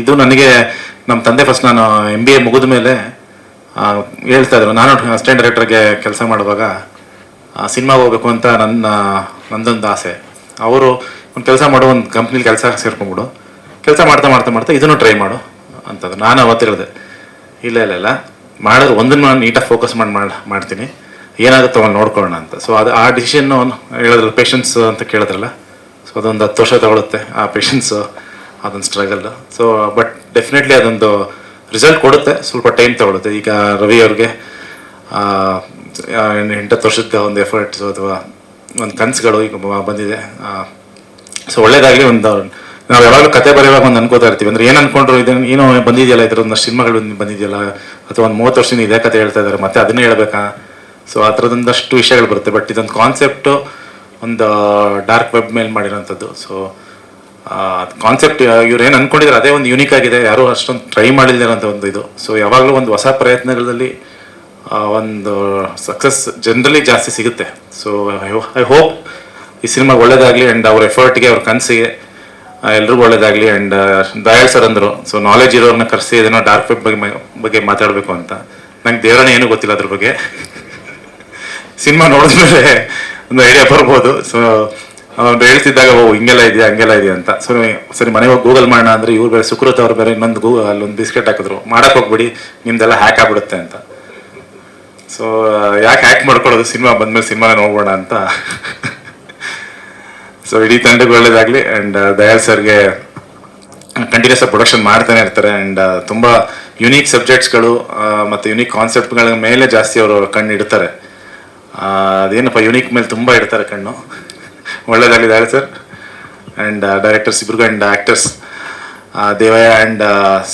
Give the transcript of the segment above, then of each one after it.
ಇದು ನನಗೆ ನಮ್ಮ ತಂದೆ ಫಸ್ಟ್ ನಾನು ಎಂ ಬಿ ಎ ಮುಗಿದ ಮೇಲೆ ಹೇಳ್ತಾ ಇದ್ರು. ನಾನು ಅಸಿಸ್ಟೆಂಟ್ ಡೈರೆಕ್ಟರ್ಗೆ ಕೆಲಸ ಮಾಡುವಾಗ ಸಿನಿಮಾಗೆ ಹೋಗ್ಬೇಕು ಅಂತ ನನ್ನ, ನಂದೊಂದು ಆಸೆ. ಅವರು ಒಂದು ಕೆಲಸ ಮಾಡೋ ಒಂದು ಕಂಪ್ನಿಲಿ ಕೆಲಸ ಸೇರ್ಕೊಂಡ್ಬಿಡು. ಕೆಲಸ ಮಾಡ್ತಾ ಮಾಡ್ತಾ ಮಾಡ್ತಾ ಇದನ್ನು ಟ್ರೈ ಮಾಡು ಅಂತಂದು ನಾನು ಅವತ್ತು ಹೇಳಿದೆ ಇಲ್ಲ ಇಲ್ಲ ಇಲ್ಲ. ಮಾಡಿದ್ರೆ ಒಂದನ್ನು ನಾನು ನೀಟಾಗಿ ಫೋಕಸ್ ಮಾಡಿ, ಮಾಡ್, ಮಾಡ್ತೀನಿ. ಏನಾಗುತ್ತೋ ಅವ್ನು ನೋಡ್ಕೊಳ್ಳೋಣ ಅಂತ. ಸೊ ಅದು ಆ ಡಿಸಿಷನ್ನು ಹೇಳಿದ್ರಲ್ಲ ಪೇಷನ್ಸ್ ಅಂತ ಕೇಳಿದ್ರಲ್ಲ. ಸೊ ಅದೊಂದು ಹತ್ತು ವರ್ಷ ತಗೊಳುತ್ತೆ ಆ ಪೇಷನ್ಸು ಅದೊಂದು ಸ್ಟ್ರಗಲ್ ಸೊ ಬಟ್ ಡೆಫಿನೆಟ್ಲಿ ಅದೊಂದು ರಿಸಲ್ಟ್ ಕೊಡುತ್ತೆ. ಸ್ವಲ್ಪ ಟೈಮ್ ತಗೊಳುತ್ತೆ. ಈಗ ರವಿ ಅವ್ರಿಗೆ ಎಂಟತ್ತು ವರ್ಷದ ಒಂದು ಎಫರ್ಟ್ಸ್ ಅಥವಾ ಒಂದು ಕನಸುಗಳು ಈಗ ಬಂದಿದೆ. ಸೊ ಒಳ್ಳೇದಾಗಲಿ ಒಂದು ನಾವು ಯಾವಾಗಲೂ ಕತೆ ಬರೆಯುವಾಗ ಒಂದು ಅನ್ಕೋತಾ ಇರ್ತೀವಿ. ಅಂದ್ರೆ ಏನು ಅನ್ಕೊಂಡ್ರು ಇದನ್ನು ಏನೋ ಬಂದಿದೆಯಲ್ಲ ಇದ್ರ ಒಂದಷ್ಟು ಸಿನಿಮಾಗಳು ಬಂದಿದೆಯಲ್ಲ, ಅಥವಾ ಒಂದು ಮೂವತ್ತು ವರ್ಷದಿಂದ ಇದೇ ಕತೆ ಹೇಳ್ತಾ ಇದ್ದಾರೆ ಮತ್ತೆ ಅದನ್ನೇ ಹೇಳ್ಬೇಕಾ? ಸೊ ಆ ಥರದೊಂದಷ್ಟು ವಿಷಯಗಳು ಬರುತ್ತೆ. ಬಟ್ ಇದೊಂದು ಕಾನ್ಸೆಪ್ಟು ಒಂದು ಡಾರ್ಕ್ ವೆಬ್ ಮೇಲೆ ಮಾಡಿರೋಂಥದ್ದು. ಸೊ ಕಾನ್ಸೆಪ್ಟ್ ಇವ್ರು ಏನು ಅನ್ಕೊಂಡಿದ್ರೆ, ಅದೇ ಒಂದು ಯೂನಿಕ್ ಆಗಿದೆ. ಯಾರು ಅಷ್ಟೊಂದು ಟ್ರೈ ಮಾಡಿಲ್ದಿರೋಂಥ ಒಂದು ಇದು. ಸೊ ಯಾವಾಗಲೂ ಒಂದು ಹೊಸ ಪ್ರಯತ್ನಗಳಲ್ಲಿ ಒಂದು ಸಕ್ಸಸ್ ಜನರಲಿ ಜಾಸ್ತಿ ಸಿಗುತ್ತೆ. ಸೊ ಐ ಹೋಪ್ ಈ ಸಿನಿಮಾ ಒಳ್ಳೇದಾಗಲಿ ಆ್ಯಂಡ್ ಅವ್ರ ಎಫರ್ಟ್ಗೆ ಅವ್ರ ಕನಸಿಗೆ ಎಲ್ರಿಗೂ ಒಳ್ಳೇದಾಗಲಿ ಆ್ಯಂಡ್ ದಯಾಳ್ ಸರ್ ಅಂದರು. ಸೊ ನಾಲೆಜ್ ಇರೋರನ್ನ ಕರೆಸಿ ಏನೋ ಡಾರ್ಕ್ ವೆಬ್ ಬಗ್ಗೆ ಬಗ್ಗೆ ಮಾತಾಡಬೇಕು ಅಂತ. ನಂಗೆ ದೇವರನ್ನ ಏನೂ ಗೊತ್ತಿಲ್ಲ ಅದ್ರ ಬಗ್ಗೆ. ಸಿನಿಮಾ ನೋಡಿದ್ಮೇಲೆ ಒಂದು ಐಡಿಯಾ ಬರ್ಬೋದು. ಸೊ ಹೇಳ್ತಿದ್ದಾಗ ಓ, ಹಿಂಗೆಲ್ಲ ಇದೆಯಾ, ಹಂಗೆಲ್ಲ ಇದೆಯಾ ಅಂತ. ಸರಿ ಸರಿ, ಮನೆಗೆ ಹೋಗಿ ಗೂಗಲ್ ಮಾಡೋಣ ಅಂದ್ರೆ ಇವ್ರು ಬೇರೆ, ಸುಕೃತ್ ಅವ್ರು ಬೇರೆ ಇನ್ನೊಂದು ಗೂಗಲ್ ಅಲ್ಲೊಂದು ಬಿಸ್ಕೆಟ್ ಹಾಕಿದ್ರು. ಮಾಡಕ್ಕೆ ಹೋಗ್ಬಿಡಿ, ನಿಮ್ದೆಲ್ಲ ಹ್ಯಾಕ್ ಆಗ್ಬಿಡುತ್ತೆ ಅಂತ. ಸೊ ಯಾಕೆ ಹ್ಯಾಕ್ ಮಾಡ್ಕೊಳ್ಳೋದು? ಸಿನಿಮಾ ಬಂದ್ಮೇಲೆ ಸಿನಿಮಾನ ನೋಡ್ಬೋಣ ಅಂತ. ಸೊ ಇಡೀ ತಂಡಕ್ಕೆ ಒಳ್ಳೇದಾಗಲಿ ಅಂಡ್ ದಯಾಲ್ ಸರ್ಗೆ ಕಂಟಿನ್ಯೂಸ್ ಪ್ರೊಡಕ್ಷನ್ ಮಾಡ್ತಾನೆ ಇರ್ತಾರೆ. ಅಂಡ್ ತುಂಬಾ ಯುನೀಕ್ ಸಬ್ಜೆಕ್ಟ್ಸ್ಗಳು ಮತ್ತೆ ಯುನೀಕ್ ಕಾನ್ಸೆಪ್ಟ್ಗಳ ಮೇಲೆ ಜಾಸ್ತಿ ಅವರು ಕಣ್ಣು ಇಡ್ತಾರೆ. ಅದೇನಪ್ಪ ಯುನೀಕ್ ಮೇಲೆ ತುಂಬಾ ಇಡ್ತಾರೆ ಕಣ್ಣು. ಒಳ್ಳೇದಾಗಲಿ ದಯಾಳ್ ಸರ್. ಆ್ಯಂಡ್ ಡೈರೆಕ್ಟರ್ಸ್ ಇಬ್ರಿಗೂ and actors Devaiah and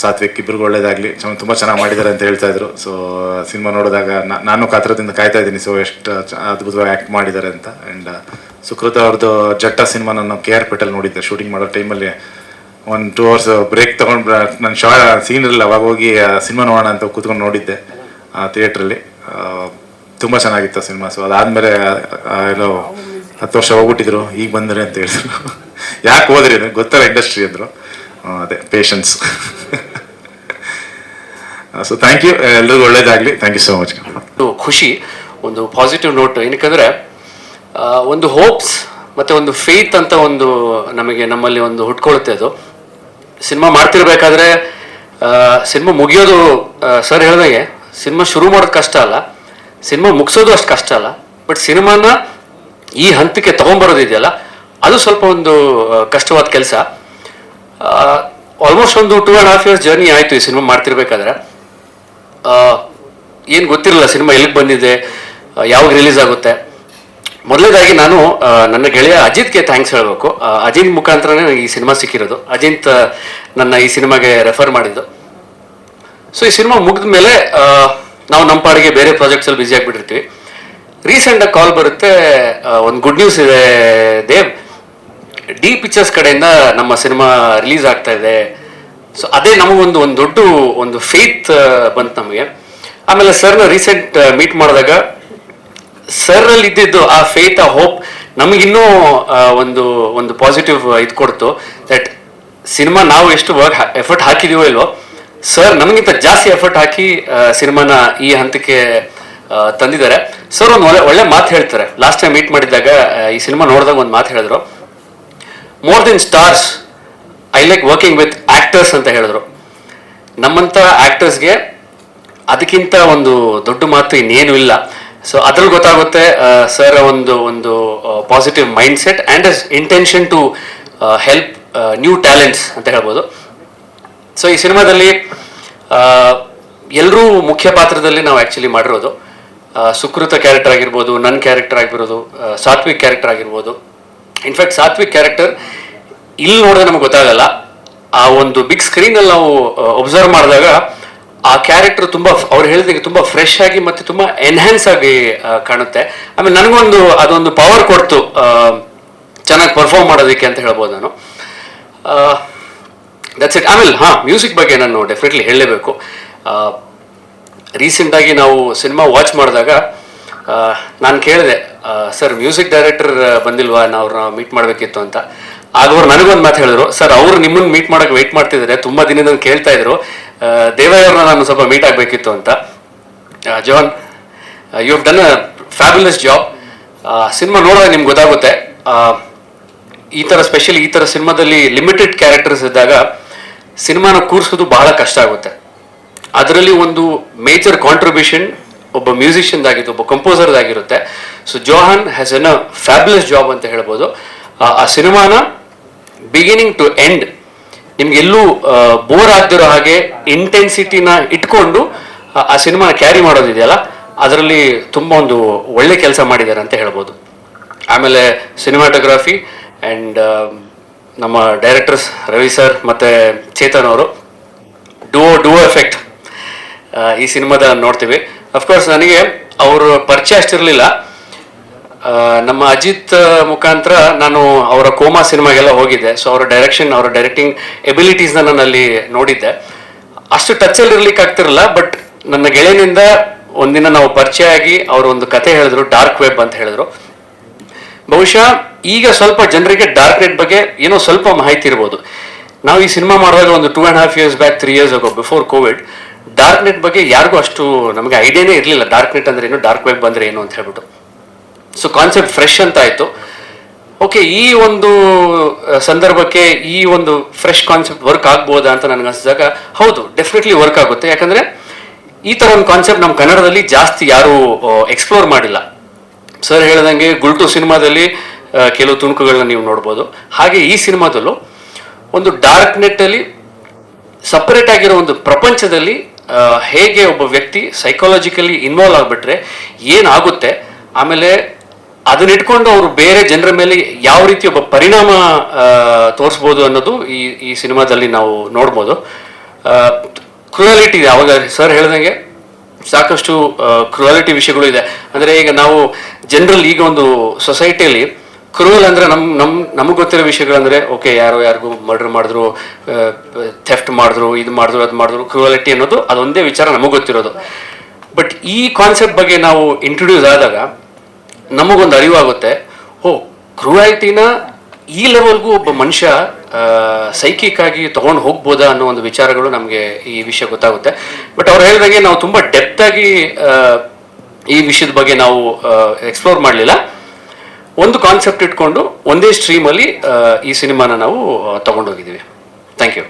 Satvik ಇಬ್ರಿಗೂ ಒಳ್ಳೇದಾಗಲಿ. ಚ, ತುಂಬ ಚೆನ್ನಾಗಿ ಮಾಡಿದ್ದಾರೆ ಅಂತ ಹೇಳ್ತಾ ಇದ್ರು. ಸೊ ಸಿನಿಮಾ ನೋಡಿದಾಗ ನಾನು ಕಾತ್ರದಿಂದ ಕಾಯ್ತಾ ಇದ್ದೀನಿ. ಸೊ ಎಷ್ಟು ಅದ್ಭುತವಾಗಿ ಆ್ಯಕ್ಟ್ ಮಾಡಿದ್ದಾರೆ ಅಂತ. ಆ್ಯಂಡ್ ಸುಕೃತ ಅವ್ರದ್ದು ಜಟ್ಟ ಸಿನಿಮಾ ನಾನು ಕೆ ಆರ್ ಪೇಟಲ್ ನೋಡಿದ್ದೆ. ಶೂಟಿಂಗ್ ಮಾಡೋ ಟೈಮಲ್ಲಿ ಒಂದು ಟೂ ಅವರ್ಸ್ ಬ್ರೇಕ್ ತೊಗೊಂಡು ನಾನು ಶಾ ಸೀನ್ ಇರಲಿಲ್ಲ. ಅವಾಗ ಹೋಗಿ ಸಿನಿಮಾ ನೋಡೋಣ ಅಂತ ಕೂತ್ಕೊಂಡು ನೋಡಿದ್ದೆ ಥಿಯೇಟ್ರಲ್ಲಿ ತುಂಬ ಚೆನ್ನಾಗಿತ್ತು ಸಿನಿಮಾ. ಸೊ ಅದಾದಮೇಲೆ ಎಲ್ಲೋ ಹತ್ತು ವರ್ಷ ಹೋಗ್ಬಿಟ್ಟಿದ್ರು, ಈಗ ಬಂದ್ರೆ ಅಂತ ಹೇಳಿದ್ರು. ಯಾಕೆ ಹೋದ್ರಿ ಗೊತ್ತಲ್ಲ ಇಂಡಸ್ಟ್ರಿ ಅಂದರು. ಅದೇ ಪೇಷನ್ಸ್ ಸೊ ಥ್ಯಾಂಕ್ ಯು ಎಲ್ಲರಿಗೂ ಒಳ್ಳೇದಾಗಲಿ. ಥ್ಯಾಂಕ್ ಯು ಸೋ ಮಚ್ ಖುಷಿ, ಒಂದು ಪಾಸಿಟಿವ್ ನೋಟ್ ಏನಕ್ಕಂದ್ರೆ ಒಂದು ಹೋಪ್ಸ್ ಮತ್ತೆ ಒಂದು ಫೇತ್ ಅಂತ ಒಂದು ನಮಗೆ ನಮ್ಮಲ್ಲಿ ಒಂದು ಹುಟ್ಕೊಳ್ಳುತ್ತೆ ಅದು. ಸಿನಿಮಾ ಮಾಡ್ತಿರ್ಬೇಕಾದ್ರೆ ಸಿನಿಮಾ ಮುಗಿಯೋದು ಸರ್ ಹೇಳ್ದಂಗೆ, ಸಿನಿಮಾ ಶುರು ಮಾಡೋದು ಕಷ್ಟ ಅಲ್ಲ. ಸಿನಿಮಾ ಮುಗಿಸೋದು ಅಷ್ಟು ಕಷ್ಟ ಅಲ್ಲ. ಬಟ್ ಸಿನಿಮಾನ ಈ ಹಂತಕ್ಕೆ ತಗೊಂಬರೋದಿದೆಯಲ್ಲ ಅದು ಸ್ವಲ್ಪ ಒಂದು ಕಷ್ಟವಾದ ಕೆಲಸ. ಆಲ್ಮೋಸ್ಟ್ ಒಂದು two and half years journey ಆಯಿತು ಈ ಸಿನಿಮಾ ಮಾಡ್ತಿರ್ಬೇಕಾದ್ರೆ. ಏನು ಗೊತ್ತಿರಲಿಲ್ಲ ಸಿನಿಮಾ ಎಲ್ಲಿಗೆ ಬಂದಿದೆ ಯಾವಾಗ ರಿಲೀಸ್ ಆಗುತ್ತೆ. ಮೊದಲೇದಾಗಿ ನಾನು ನನ್ನ ಗೆಳೆಯ ಅಜಿತ್ಗೆ ಥ್ಯಾಂಕ್ಸ್ ಹೇಳಬೇಕು. ಅಜಿತ್ ಮುಖಾಂತರನೇ ನನಗೆ ಈ ಸಿನಿಮಾ ಸಿಕ್ಕಿರೋದು. ಅಜಿತ್ ನನ್ನ ಈ ಸಿನಿಮಾಗೆ ರೆಫರ್ ಮಾಡಿದ್ದು. ಸೊ ಈ ಸಿನಿಮಾ ಮುಗಿದ ಮೇಲೆ ನಾವು ನಮ್ಮ ಪಾಡಿಗೆ ಬೇರೆ ಪ್ರಾಜೆಕ್ಟ್ಸಲ್ಲಿ ಬ್ಯುಸಿ ಆಗಿಬಿಟ್ಟಿರ್ತೀವಿ. ರೀಸೆಂಟಾಗಿ ಕಾಲ್ ಬರುತ್ತೆ ಒಂದು ಗುಡ್ ನ್ಯೂಸ್ ಇದೆ, ದೇವ್. ಡಿ ಪಿಕ್ಚರ್ಸ್ ಕಡೆಯಿಂದ ನಮ್ಮ ಸಿನಿಮಾ ರಿಲೀಸ್ ಆಗ್ತಾ ಇದೆ. ಸೊ ಅದೇ ನಮಗೊಂದು, ಒಂದು ದೊಡ್ಡ ಒಂದು ಫೇತ್ ಬಂತು ನಮಗೆ. ಆಮೇಲೆ ಸರ್ನ ರೀಸೆಂಟ್ ಮೀಟ್ ಮಾಡಿದಾಗ ಸರ್ನಲ್ಲಿ ಇದ್ದಿದ್ದು ಆ ಫೇತ್ ಆ ಹೋಪ್ ನಮಗಿನ್ನೂ ಒಂದು ಒಂದು ಪಾಸಿಟಿವ್ ಇದು ಕೊಡ್ತು. ದಟ್ ಸಿನಿಮಾ ನಾವು ಎಷ್ಟು ವರ್ಕ್ ಎಫರ್ಟ್ ಹಾಕಿದೀವೋ ಇಲ್ವೋ ಸರ್ ನಮಗಿಂತ ಜಾಸ್ತಿ ಎಫರ್ಟ್ ಹಾಕಿ ಸಿನಿಮಾನ ಈ ಹಂತಕ್ಕೆ ತಂದಿದ್ದಾರೆ. ಸರ್, ಒಂದು ಒಳ್ಳೆ ಒಳ್ಳೆ ಮಾತು ಹೇಳ್ತಾರೆ. ಲಾಸ್ಟ್ ಟೈಮ್ ಮೀಟ್ ಮಾಡಿದಾಗ ಈ ಸಿನಿಮಾ ನೋಡಿದಾಗ ಒಂದು ಮಾತು ಹೇಳಿದ್ರು. More then stars I like working with actors ಅಂತ ಹೇಳಿದ್ರು. ನಮ್ಮಂತ ಆ್ಯಕ್ಟರ್ಸ್ಗೆ ಅದಕ್ಕಿಂತ ಒಂದು ದೊಡ್ಡ ಮಾತು ಇನ್ನೇನು ಇಲ್ಲ. ಸೊ ಅದ್ರಲ್ಲಿ ಗೊತ್ತಾಗುತ್ತೆ ಸರ್ ಒಂದು ಒಂದು positive mindset and as intention to help new talents ಅಂತ ಹೇಳ್ಬೋದು. ಸೊ ಈ ಸಿನಿಮಾದಲ್ಲಿ ಎಲ್ಲರೂ ಮುಖ್ಯ ಪಾತ್ರದಲ್ಲಿ ನಾವು ಆ್ಯಕ್ಚುಲಿ ಮಾಡಿರೋದು. ಸುಕೃತ ಕ್ಯಾರೆಕ್ಟರ್ ಆಗಿರ್ಬೋದು ನನ್ನ ಕ್ಯಾರೆಕ್ಟರ್ ಆಗಿರೋದು ಆ, ಸಾತ್ವಿಕ್ ಕ್ಯಾರೆಕ್ಟರ್ ಆಗಿರ್ಬೋದು. ಇನ್ಫ್ಯಾಕ್ಟ್ ಸಾತ್ವಿಕ್ ಕ್ಯಾರೆಕ್ಟರ್ ಇಲ್ಲಿ ನೋಡಿದ್ರೆ ನಮ್ಗೆ ಗೊತ್ತಾಗಲ್ಲ. ಆ ಒಂದು ಬಿಗ್ ಸ್ಕ್ರೀನಲ್ಲಿ ನಾವು ಒಬ್ಸರ್ವ್ ಮಾಡಿದಾಗ ಆ ಕ್ಯಾರೆಕ್ಟರ್ ತುಂಬ ಅವ್ರು ಹೇಳಿದಾಗ ತುಂಬ ಫ್ರೆಶ್ ಆಗಿ ಮತ್ತೆ ತುಂಬ ಎನ್ಹ್ಯಾನ್ಸ್ ಆಗಿ ಕಾಣುತ್ತೆ. ಆಮೇಲೆ ನನಗೊಂದು ಅದೊಂದು ಪವರ್ ಕೊಡ್ತು ಚೆನ್ನಾಗಿ ಪರ್ಫಾರ್ಮ್ ಮಾಡೋದಕ್ಕೆ ಅಂತ ಹೇಳ್ಬೋದು ನಾನು. ದಟ್ಸ್ ಇಟ್ ಆಮೇಲೆ ಹಾಂ ಮ್ಯೂಸಿಕ್ ಬಗ್ಗೆ ನಾನು ಡೆಫಿನೆಟ್ಲಿ ಹೇಳಲೇಬೇಕು. ರೀಸೆಂಟಾಗಿ ನಾವು ಸಿನಿಮಾ ವಾಚ್ ಮಾಡಿದಾಗ ನಾನು ಕೇಳಿದೆ ಸರ್ ಮ್ಯೂಸಿಕ್ ಡೈರೆಕ್ಟರ್ ಬಂದಿಲ್ವಾ? ನಾವು ಮೀಟ್ ಮಾಡಬೇಕಿತ್ತು ಅಂತ. ಆಗ ಅವ್ರು ನನಗೊಂದು ಮಾತು ಹೇಳಿದ್ರು ಸರ್ ಅವರು ನಿಮ್ಮನ್ನು ಮೀಟ್ ಮಾಡೋಕ್ಕೆ ವೆಯ್ಟ್ ಮಾಡ್ತಿದ್ದಾರೆ, ತುಂಬ ದಿನದಿಂದ ಕೇಳ್ತಾ ಇದ್ರು. ದೇವಯ್ಯವ್ರನ್ನ ನಾನು ಸ್ವಲ್ಪ ಮೀಟ್ ಆಗಬೇಕಿತ್ತು ಅಂತ. John you have done a fabulous job cinema ನೋಡಿದ್ರೆ ನಿಮ್ಗೆ ಗೊತ್ತಾಗುತ್ತೆ. ಈ ಥರ ಸ್ಪೆಷಲಿ ಈ ಥರ ಸಿನಿಮಾದಲ್ಲಿ ಲಿಮಿಟೆಡ್ ಕ್ಯಾರೆಕ್ಟರ್ಸ್ ಇದ್ದಾಗ ಸಿನಿಮಾನ ಕೂರಿಸೋದು ಬಹಳ ಕಷ್ಟ ಆಗುತ್ತೆ. ಅದರಲ್ಲಿ ಒಂದು ಮೇಜರ್ ಕಾಂಟ್ರಿಬ್ಯೂಷನ್ ಒಬ್ಬ ಮ್ಯೂಸಿಷಿಯನ್ ಆಗಿತ್ತು ಒಬ್ಬ ಕಂಪೋಸರ್ ಆಗಿರುತ್ತೆ so Johan has an a fabulous job ಅಂತ ಹೇಳ್ಬೋದು. ಆ- ಸಿನಿಮಾನ ಬಿಗಿನಿಂಗ್ ಟು ಎಂಡ್ ನಿಮ್ಗೆ ಎಲ್ಲೂ ಬೋರ್ ಆಗದಿರೋ ಹಾಗೆ ಇಂಟೆನ್ಸಿಟಿನ ಇಟ್ಕೊಂಡು, ಆ- ಸಿನಿಮಾನ ಸಿನಿಮಾ ಕ್ಯಾರಿ ಮಾಡೋದಿದೆಯಲ್ಲ? ಅದರಲ್ಲಿ ತುಂಬ ಒಂದು ಒಳ್ಳೆ ಕೆಲಸ ಮಾಡಿದ್ದಾರೆ ಅಂತ ಹೇಳ್ಬೋದು. ಆಮೇಲೆ ಸಿನಿಮಾಟೋಗ್ರಫಿ ಆ್ಯಂಡ್ ನಮ್ಮ ಡೈರೆಕ್ಟರ್ಸ್ ರವಿ ಸರ್ ಮತ್ತು ಚೇತನ್ ಅವರು ಡುವೋ ಡುವೋ ಎಫೆಕ್ಟ್ ಈ ಸಿನಿಮಾದ ನೋಡ್ತೀವಿ. ಅಫ್ಕೋರ್ಸ್ ನನಗೆ ಅವರು ಪರಿಚಯ ಅಷ್ಟಿರಲಿಲ್ಲ. ನಮ್ಮ ಅಜಿತ್ ಮುಖಾಂತರ ನಾನು ಅವರ ಕೋಮಾ ಸಿನಿಮಾಗೆಲ್ಲ ಹೋಗಿದ್ದೆ. ಸೊ ಅವರ ಡೈರೆಕ್ಷನ್ ಅವರ ಡೈರೆಕ್ಟಿಂಗ್ ಎಬಿಲಿಟೀಸ್ನ ನಾನು ಅಲ್ಲಿ ನೋಡಿದ್ದೆ. ಅಷ್ಟು ಟಚ್ಚಲ್ಲಿ ಇರ್ಲಿಕ್ಕೆ ಆಗ್ತಿರಲಿಲ್ಲ ಬಟ್ ನನ್ನ ಗೆಳೆಯನಿಂದ ಒಂದಿನ ನಾವು ಪರಿಚಯ ಆಗಿ ಅವರು ಒಂದು ಕತೆ ಹೇಳಿದ್ರು ಡಾರ್ಕ್ ವೆಬ್ ಅಂತ ಹೇಳಿದ್ರು. ಬಹುಶಃ ಈಗ ಸ್ವಲ್ಪ ಜನರಿಗೆ ಡಾರ್ಕ್ ನೆಟ್ ಬಗ್ಗೆ ಏನೋ ಸ್ವಲ್ಪ ಮಾಹಿತಿ ಇರ್ಬೋದು. ನಾವು ಈ ಸಿನಿಮಾ ಮಾಡುವಾಗ ಒಂದು two and half years back three years ago before Covid dark net ಬಗ್ಗೆ ಯಾರಿಗೂ ಅಷ್ಟು ನಮಗೆ ಐಡಿಯಾನೇ ಇರಲಿಲ್ಲ. ಡಾರ್ಕ್ ನೆಟ್ ಅಂದ್ರೆ ಏನು ಡಾರ್ಕ್ ವೆಬ್ ಅಂದ್ರೆ ಏನು ಅಂತ ಹೇಳ್ಬಿಟ್ಟು. ಸೊ ಕಾನ್ಸೆಪ್ಟ್ ಫ್ರೆಶ್ ಅಂತ ಆಯ್ತು. ಓಕೆ ಈ ಒಂದು ಸಂದರ್ಭಕ್ಕೆ ಈ ಒಂದು ಫ್ರೆಶ್ ಕಾನ್ಸೆಪ್ಟ್ ವರ್ಕ್ ಆಗ್ಬೋದಾ ಅಂತ ನನಗೆ ಅನ್ಸಿದಾಗ, ಹೌದು ಡೆಫಿನೆಟ್ಲಿ ವರ್ಕ್ ಆಗುತ್ತೆ. ಯಾಕಂದ್ರೆ, ಈ ಥರ ಒಂದು ಕಾನ್ಸೆಪ್ಟ್ ನಮ್ಮ ಕನ್ನಡದಲ್ಲಿ ಜಾಸ್ತಿ ಯಾರು ಎಕ್ಸ್ಪ್ಲೋರ್ ಮಾಡಿಲ್ಲ. ಸರ್ ಹೇಳ್ದಂಗೆ ಗುಲ್ಟು ಸಿನಿಮಾದಲ್ಲಿ ಕೆಲವು ತುಣುಕುಗಳನ್ನ ನೀವು ನೋಡ್ಬೋದು. ಹಾಗೆ ಈ ಸಿನಿಮಾದಲ್ಲೂ ಒಂದು ಡಾರ್ಕ್ ನೆಟ್ಟಲ್ಲಿ ಸಪರೇಟ್ ಆಗಿರೋ ಒಂದು ಪ್ರಪಂಚದಲ್ಲಿ ಹೇಗೆ ಒಬ್ಬ ವ್ಯಕ್ತಿ ಸೈಕಾಲಜಿಕಲಿ ಇನ್ವಾಲ್ವ್ ಆಗಿಬಿಟ್ರೆ ಏನಾಗುತ್ತೆ? ಆಮೇಲೆ ಅದನ್ನ ಇಟ್ಕೊಂಡು ಅವರು ಬೇರೆ ಜನರ ಮೇಲೆ ಯಾವ ರೀತಿ ಒಬ್ಬ ಪರಿಣಾಮ ತೋರಿಸ್ಬೋದು ಅನ್ನೋದು ಈ ಈ ಸಿನಿಮಾದಲ್ಲಿ ನಾವು ನೋಡ್ಬೋದು. ಕ್ರುಯಾಲಿಟಿ ಇದೆ. ಅವಾಗ ಸರ್ ಹೇಳ್ದಂಗೆ ಸಾಕಷ್ಟು ಕ್ರುಯಾಲಿಟಿ ವಿಷಯಗಳು ಇದೆ. ಅಂದರೆ ಈಗ ನಾವು ಜನರಲ್ ಈಗ ಒಂದು ಸೊಸೈಟಿಯಲ್ಲಿ ಕ್ರೂಯಲ್ ಅಂದ್ರೆ ನಮ್ ನಮ್, ನಮಗೆ ಗೊತ್ತಿರೋ ವಿಷಯಗಳಂದ್ರೆ ಓಕೆ ಯಾರೋ ಯಾರಿಗೂ ಮರ್ಡರ್ ಮಾಡಿದ್ರು ಥೆಫ್ಟ್ ಮಾಡಿದ್ರು, ಇದು ಮಾಡಿದ್ರು, ಅದು ಮಾಡಿದ್ರು ಕ್ರೂಯಾಲಿಟಿ ಅನ್ನೋದು ಅದೊಂದೇ ವಿಚಾರ ನಮಗೆ ಗೊತ್ತಿರೋದು. ಬಟ್ ಈ ಕಾನ್ಸೆಪ್ಟ್ ಬಗ್ಗೆ ನಾವು ಇಂಟ್ರೊಡ್ಯೂಸ್ ಆದಾಗ ನಮಗೊಂದು ಅರಿವಾಗುತ್ತೆ, ಓ ಕ್ರೂಯಾಲಿಟಿನ ಈ ಲೆವೆಲ್ಗೂ ಒಬ್ಬ ಮನುಷ್ಯ ಸೈಕಿಕ್ ಆಗಿ ತಗೊಂಡು ಹೋಗ್ಬೋದಾ ಅನ್ನೋ ಒಂದು ವಿಚಾರಗಳು ನಮಗೆ ಈ ವಿಷಯ ಗೊತ್ತಾಗುತ್ತೆ. ಬಟ್ ಅವ್ರು ಹೇಳಿದಾಗೆ ನಾವು ತುಂಬ ಡೆಪ್ತ್ ಆಗಿ ಈ ವಿಷಯದ ಬಗ್ಗೆ ನಾವು ಎಕ್ಸ್ಪ್ಲೋರ್ ಮಾಡಲಿಲ್ಲ. ಒಂದು ಕಾನ್ಸೆಪ್ಟ್ ಇಟ್ಕೊಂಡು ಒಂದೇ ಸ್ಟ್ರೀಮಲ್ಲಿ ಈ ಸಿನಿಮಾನ ನಾವು ತಗೊಂಡೋಗಿದ್ದೀವಿ. Thank you